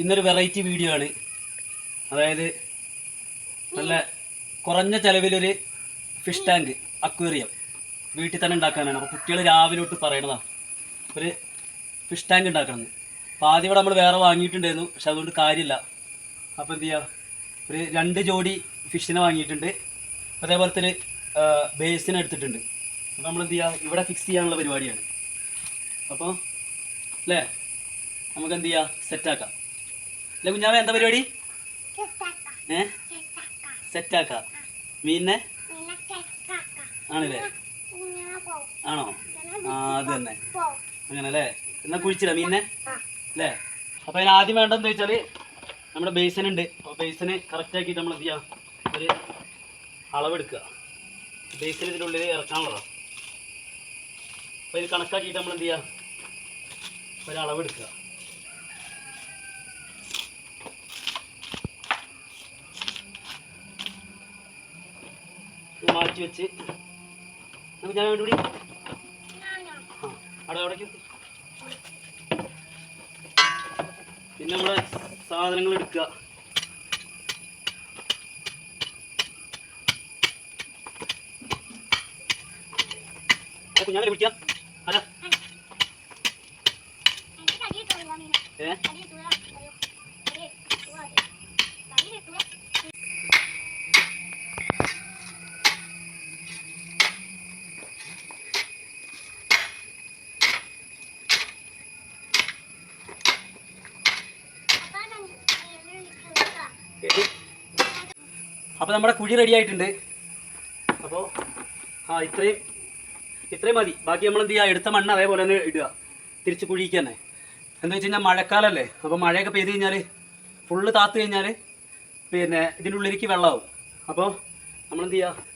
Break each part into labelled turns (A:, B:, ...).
A: ഇന്നൊരു variety video ആണ്. അതായത് നല്ല കുറഞ്ഞ ചിലവിലൊരു ഫിഷ് ടാങ്ക് അക്വേറിയം വീട്ടിൽ തന്നെ ഉണ്ടാക്കാനാണ്. അപ്പോൾ കുട്ടികൾ രാവിലെ തൊട്ട് പറയണതാണ് ഒരു ഫിഷ് ടാങ്ക് ഉണ്ടാക്കണം. അപ്പോൾ ആദ്യം ഇവിടെ നമ്മൾ വേറെ വാങ്ങിയിട്ടുണ്ടായിരുന്നു പക്ഷെ അതുകൊണ്ട് കാര്യമില്ല. അപ്പോൾ എന്ത് ചെയ്യുക ഒരു രണ്ട് ജോഡി ഫിഷിനെ വാങ്ങിയിട്ടുണ്ട്. അതേപോലത്തെ ഒരു ബേസിനെ എടുത്തിട്ടുണ്ട്. അപ്പോൾ നമ്മൾ എന്ത് ചെയ്യുക ഇവിടെ ഫിക്സ് ചെയ്യാനുള്ള പരിപാടിയാണ്. അപ്പോൾ അല്ലേ? നമുക്ക് എന്ത് ചെയ്യാം? സെറ്റാക്കാം അല്ലേ കുഞ്ഞാമ എന്താ പരിപാടി? ഏ? സെറ്റാക്ക. മീനിനെ? ആണല്ലേ? ആണോ? ആ അത് തന്നെ. അങ്ങനെ അല്ലേ എന്നാ കുഴിച്ചില്ല മീനെ അല്ലേ? അപ്പൊ അതിന് ആദ്യം വേണ്ടതെന്ന് ചോദിച്ചാൽ നമ്മുടെ ബേസൻ ഉണ്ട്. അപ്പോൾ ബേസിന് കറക്റ്റ് ആക്കിയിട്ട് നമ്മൾ എന്ത് ചെയ്യാം? ഒരു അളവെടുക്കുക. ബേസിന് ഇതിന്റെ ഉള്ളിൽ ഇറക്കാനുള്ളതാണ് അപ്പോൾ ഇത് കണക്കാക്കിയിട്ട് നമ്മൾ എന്ത് ചെയ്യുക ഒരു മാറ്റി വെച്ച്. നമുക്ക് ഞാൻ വേണ്ടി അവിടെ അവിടേക്ക്. പിന്നെ നമ്മളെ സാധനങ്ങൾ എടുക്കുക. ഞാൻ വിളിക്കാം അല്ല ഏ? അപ്പോൾ നമ്മുടെ കുഴി റെഡി ആയിട്ടുണ്ട്. അപ്പോൾ ആ ഇത്രയും ഇത്രയും മതി. ബാക്കി നമ്മൾ എന്ത് ചെയ്യുക എടുത്ത മണ്ണ് അതേപോലെ തന്നെ ഇടുക. തിരിച്ച് കുഴിക്ക് തന്നെ. എന്താ വെച്ച് കഴിഞ്ഞാൽ മഴക്കാലമല്ലേ അപ്പോൾ മഴയൊക്കെ പെയ്ത് കഴിഞ്ഞാൽ ഫുള്ള് താത്ത് കഴിഞ്ഞാൽ പിന്നെ ഇതിന്റെ ഉള്ളിലേക്ക് വെള്ളമാവും അപ്പോൾ നമ്മളെന്ത് ചെയ്യുക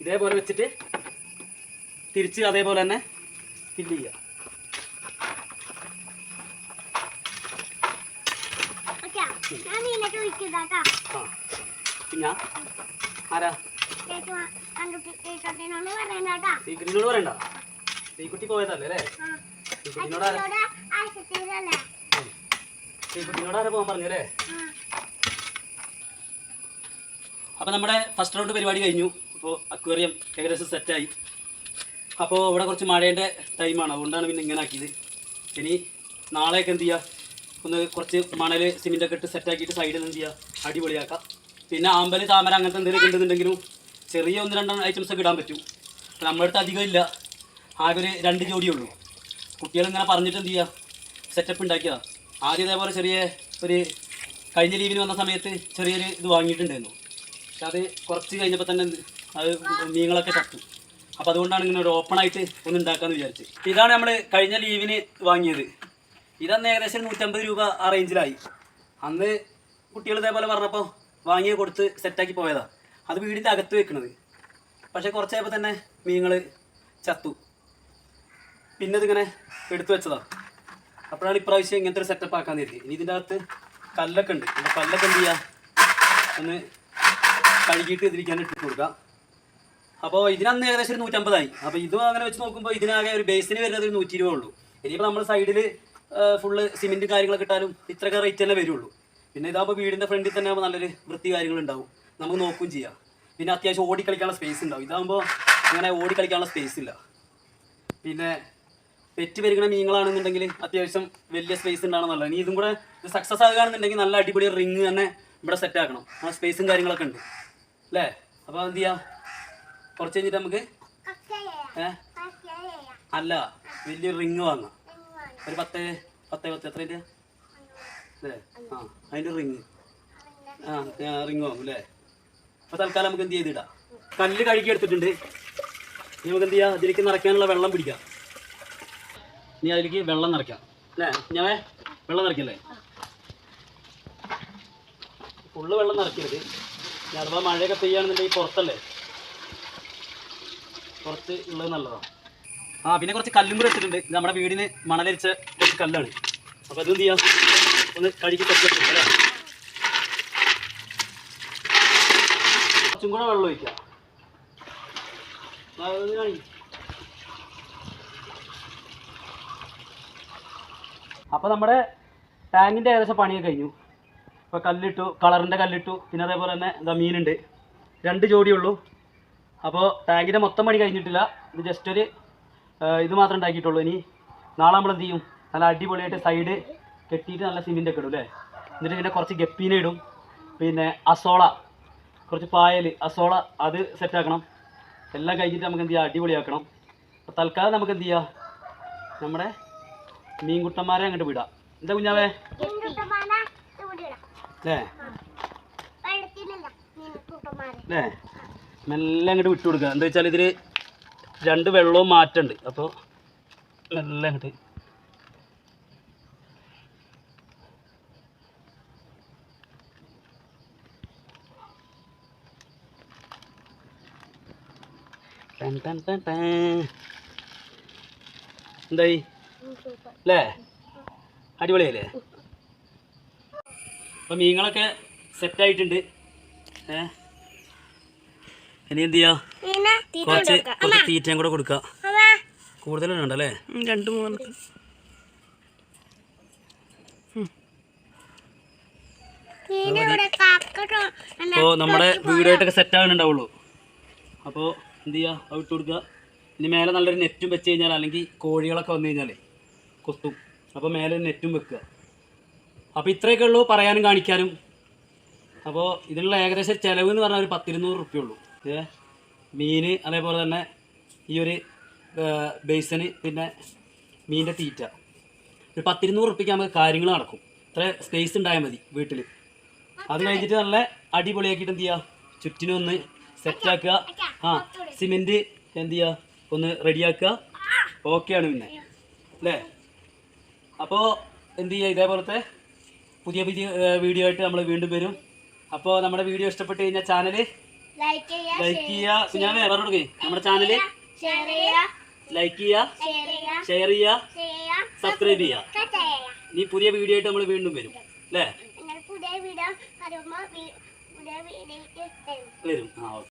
A: ഇതേപോലെ വെച്ചിട്ട് തിരിച്ച് അതേപോലെ തന്നെ ഫില്ല് ചെയ്യുക ആ. പിന്നെ ആരാ? സീക്രട്ടിനോട് പറയണ്ട. സീക്കുട്ടി പോയതല്ലേ അല്ലേ? സീക്കുട്ടിനോട് ആരാ? സീക്കുട്ടിനോട് ആരാ? പോകാൻ പറഞ്ഞല്ലേ അപ്പോൾ നമ്മുടെ ഫസ്റ്റ് റൗണ്ട് പരിപാടി കഴിഞ്ഞു. അപ്പോൾ അക്വേറിയം ഏകദേശം സെറ്റായി അപ്പോൾ ഇവിടെ കുറച്ച് മഴേന്റെ ടൈമാണ് അതുകൊണ്ടാണ് പിന്നെ ഇങ്ങനെ ആക്കിയത്. ഇനി നാളെയൊക്കെ എന്ത് ചെയ്യുക ഒന്ന് കുറച്ച് മണൽ സിമെന്റൊക്കെ ഇട്ട് സെറ്റാക്കിയിട്ട് സൈഡിൽ എന്ത് ചെയ്യുക അടിപൊളിയാക്കാം. പിന്നെ അമ്പൽ താമര അങ്ങനത്തെ എന്തെങ്കിലും ഉണ്ടെന്നുണ്ടെങ്കിലും ചെറിയ ഒന്ന് രണ്ട് ഐറ്റംസ് ഒക്കെ ഇടാൻ പറ്റും. അപ്പം നമ്മുടെ അടുത്ത് അധികം ഇല്ല. ആകെ ഒരു രണ്ട് ജോഡിയേ ഉള്ളൂ. കുട്ടികളിങ്ങനെ പറഞ്ഞിട്ട് എന്ത് ചെയ്യുക സെറ്റപ്പ് ഉണ്ടാക്കിയതാ. ആദ്യം ഇതേപോലെ ചെറിയ ഒരു കഴിഞ്ഞ ലീവിന് വന്ന സമയത്ത് ചെറിയൊരു ഇത് വാങ്ങിയിട്ടുണ്ടായിരുന്നു. പക്ഷെ അത് കുറച്ച് കഴിഞ്ഞപ്പോൾ തന്നെ അത് മീനുകളൊക്കെ ചത്തു അപ്പോൾ അതുകൊണ്ടാണ് ഇങ്ങനെ ഒരു ഓപ്പൺ ആയിട്ട് ഒന്ന് ഉണ്ടാക്കാമെന്ന് വിചാരിച്ച് ഇതാണ് നമ്മൾ കഴിഞ്ഞ ലീവിന് വാങ്ങിയത്. ഇതന്ന് ഏകദേശം നൂറ്റമ്പത് രൂപ ആ റേഞ്ചിലായി അന്ന് കുട്ടികൾ ഇതേപോലെ പറഞ്ഞപ്പോൾ വാങ്ങിയ കൊടുത്ത് സെറ്റാക്കി പോയതാ. അത് വീടിന്റെ അകത്ത് വെക്കണത്. പക്ഷേ കുറച്ചായപ്പോൾ തന്നെ മീങ്ങൾ ചത്തു. പിന്നെ ഇതിങ്ങനെ എടുത്തു വെച്ചതാ. അപ്പോഴാണ് ഇപ്രാവശ്യം ഇങ്ങനത്തെ ഒരു സെറ്റപ്പ് ആക്കാൻ നേരിയത്. ഇനി ഇതിന്റെ അകത്ത് കല്ലൊക്കെ ഉണ്ട്. അപ്പോൾ കല്ലൊക്കെ എന്ത് ചെയ്യുക ഒന്ന് കഴുകിയിട്ട് ഇതിരിക്കാൻ ഇട്ടിട്ട് കൊടുക്കുക അപ്പോൾ ഇതിനന്ന് ഏകദേശം ഒരു നൂറ്റമ്പതായി. അപ്പോൾ ഇതും അങ്ങനെ വെച്ച് നോക്കുമ്പോൾ ഇതിനാകെ ഒരു ബേസിന് വരുന്നത് ഒരു നൂറ്റി ഇരുപതേ ഉള്ളൂ ഇനിയിപ്പോൾ നമ്മൾ സൈഡിൽ ഫുള്ള് സിമെന്റ് കാര്യങ്ങളൊക്കെ ഇട്ടാലും ഇത്രയൊക്കെ റേറ്റ് തന്നെ വരുള്ളൂ. പിന്നെ ഇതാകുമ്പോൾ വീടിന്റെ ഫ്രണ്ടിൽ തന്നെ ആകുമ്പോൾ നല്ലൊരു വൃത്തി കാര്യങ്ങളുണ്ടാവും നമുക്ക് നോക്കുകയും ചെയ്യാം. പിന്നെ അത്യാവശ്യം ഓടിക്കളിക്കാനുള്ള സ്പേസ് ഉണ്ടാവും. ഇതാകുമ്പോൾ അങ്ങനെ ഓടിക്കളിക്കാനുള്ള സ്പേസ് ഇല്ല. പിന്നെ പെറ്റ് പെരുകണ മീനുകളാണെന്നുണ്ടെങ്കിൽ അത്യാവശ്യം വലിയ സ്പേസ് ഉണ്ടാണെന്നല്ല ഇനി ഇതും കൂടെ സക്സസ് ആകുകയാണെന്നുണ്ടെങ്കിൽ നല്ല അടിപൊളി റിങ് തന്നെ ഇവിടെ സെറ്റ് ആക്കണം. ആ സ്പേസും കാര്യങ്ങളൊക്കെ ഉണ്ട്. അല്ലേ? അപ്പോൾ എന്ത് ചെയ്യാം? കുറച്ച് കഴിഞ്ഞിട്ട് നമുക്ക് ഏ? അല്ല വലിയ റിങ് വാങ്ങാം. ഒരു പത്ത് പത്ത് പത്ത്. എത്ര അല്ലേ ആ അതിന്റെ റിങ്. ആ റിങ് വാങ്ങും അല്ലേ അപ്പോൾ തൽക്കാലം നമുക്ക് എന്ത് ചെയ്തിടാം? കല്ല് കഴുകി എടുത്തിട്ടുണ്ട്. ഇനി നമുക്ക് എന്ത് ചെയ്യാം? അതിലേക്ക് നിറയ്ക്കാനുള്ള വെള്ളം പിടിക്കാം. ഇനി അതിലേക്ക് വെള്ളം നിറയ്ക്കാം. അല്ലേ ഞാൻ വെള്ളം നിറയ്ക്കല്ലേ? ഫുള്ള് വെള്ളം നിറയ്ക്കരുത്. അഥവാ മഴയൊക്കെ പെയ്യാണെന്നുണ്ടെങ്കിൽ പുറത്തല്ലേ? പുറത്ത് ഉള്ളത് നല്ലതാണ് ആ പിന്നെ കുറച്ച് കല്ലും കൂടെ വെച്ചിട്ടുണ്ട് നമ്മുടെ വീടിന് മണലരിച്ച കുറച്ച് കല്ലാണ്. അപ്പോൾ അതെന്ത് ചെയ്യാം? ഒന്ന് കഴുകി തൊട്ട് വെക്കാം അല്ലേ? കുറച്ചും കൂടെ വെള്ളം ഒഴിക്കാം. അപ്പോൾ നമ്മുടെ ടാങ്കിന്റെ ഏകദേശം പണിയൊക്കെ കഴിഞ്ഞു. ഇപ്പോൾ കല്ലിട്ടു കളറിന്റെ കല്ലിട്ടു പിന്നെ അതേപോലെ തന്നെ എന്താ മീനുണ്ട്. രണ്ട് ജോഡിയുള്ളൂ. അപ്പോൾ ടാങ്കിന്റെ മൊത്തം പണി കഴിഞ്ഞിട്ടില്ല. ഇത് ജസ്റ്റ് ഒരു ഇത് മാത്രം ഉണ്ടാക്കിയിട്ടുള്ളൂ ഇനി. നാളെ നമ്മൾ എന്ത് ചെയ്യും? നല്ല അടിപൊളിയായിട്ട് സൈഡ് കെട്ടിയിട്ട് നല്ല സിമെന്റ് ഒക്കെ ഇടും അല്ലേ? എന്നിട്ട് പിന്നെ കുറച്ച് ഗപ്പീനെ ഇടും. പിന്നെ അസോള കുറച്ച് പായൽ അസോള അത് സെറ്റാക്കണം എല്ലാം കഴിഞ്ഞിട്ട് നമുക്ക് എന്ത് ചെയ്യാം? അടിപൊളിയാക്കണം. അപ്പോൾ തൽക്കാലം നമുക്ക് എന്ത് ചെയ്യാം? നമ്മുടെ മീൻകുട്ടന്മാരെ അങ്ങോട്ട് വിടാം. എന്താ കുഞ്ഞാവേ? അല്ലേ അല്ലേ മെല്ലെ അങ്ങോട്ട് വിട്ടു കൊടുക്കുക. എന്താ വെച്ചാൽ ഇതിൽ രണ്ട് വെള്ളവും മാറ്റുണ്ട്. അപ്പോൾ മെല്ലെ അങ്ങോട്ട് ടൻ tan ടൻ ടൻ. എന്തായി?
B: സൂപ്പർ
A: അല്ലേ? അടിപൊളിയല്ലേ? അപ്പം മീനുകളൊക്കെ സെറ്റായിട്ടുണ്ട് ഏ? ഇനി എന്ത് ചെയ്യാ? കുറച്ച് കുറച്ച് തീറ്റയും കൂടെ കൊടുക്കുക
B: അമ്മ.
A: കൂടുതലുണ്ടല്ലേ
C: രണ്ട് മൂന്ന്
A: അപ്പോൾ നമ്മുടെ വീടായിട്ടൊക്കെ സെറ്റ് ആവുന്നുണ്ടാവുള്ളൂ അപ്പോൾ എന്ത് ചെയ്യുക അത് ഇട്ട് കൊടുക്കുക. ഇനി മേലെ നല്ലൊരു നെറ്റും വെച്ച് കഴിഞ്ഞാൽ അല്ലെങ്കിൽ കോഴികളൊക്കെ വന്നു കഴിഞ്ഞാൽ കൊത്തും. അപ്പോൾ മേലെ നെറ്റും വെക്കുക. അപ്പോൾ ഇത്രയൊക്കെ ഉള്ളൂ പറയാനും കാണിക്കാനും. അപ്പോൾ ഇതിനുള്ള ഏകദേശം ചിലവ് എന്ന് പറഞ്ഞാൽ ഒരു പത്തിരുന്നൂറ് റുപ്യ ഉള്ളൂ. ഏ? മീൻ അതേപോലെ തന്നെ ഈ ഒരു ബേസിന് പിന്നെ മീനിന്റെ തീറ്റ. ഒരു പത്തിരുന്നൂറ് റുപ്യക്ക് നമുക്ക് കാര്യങ്ങൾ നടക്കും. ഇത്ര സ്പേസ് ഉണ്ടായാൽ മതി വീട്ടിൽ. അത് കഴിഞ്ഞിട്ട് നല്ല അടിപൊളിയാക്കിയിട്ട് എന്ത് ചെയ്യുക ചുറ്റിനും ഒന്ന് സെറ്റാക്കുക. ആ സിമെന്റ് എന്ത് ചെയ്യുക ഒന്ന് റെഡിയാക്കുക. ഓക്കെയാണ് പിന്നെ. അല്ലേ? അപ്പോൾ എന്ത് ചെയ്യുക? ഇതേപോലത്തെ പുതിയ പുതിയ വീഡിയോ ആയിട്ട് നമ്മൾ വീണ്ടും വരും. അപ്പോൾ നമ്മുടെ വീഡിയോ ഇഷ്ടപ്പെട്ട് കഴിഞ്ഞാൽ ചാനൽ
B: ലൈക്ക് ചെയ്യുക
A: ഞാൻ വേറെ കൊടുക്കേ? നമ്മുടെ ചാനൽ
B: ചെയ്യുക.
A: ലൈക്ക് ചെയ്യുക.
B: ഷെയർ ചെയ്യുക.
A: സബ്സ്ക്രൈബ് ചെയ്യുക. ഇനി പുതിയ വീഡിയോ ആയിട്ട് നമ്മൾ വീണ്ടും വരും. അല്ലേ? വരും. ആ ഓക്കെ.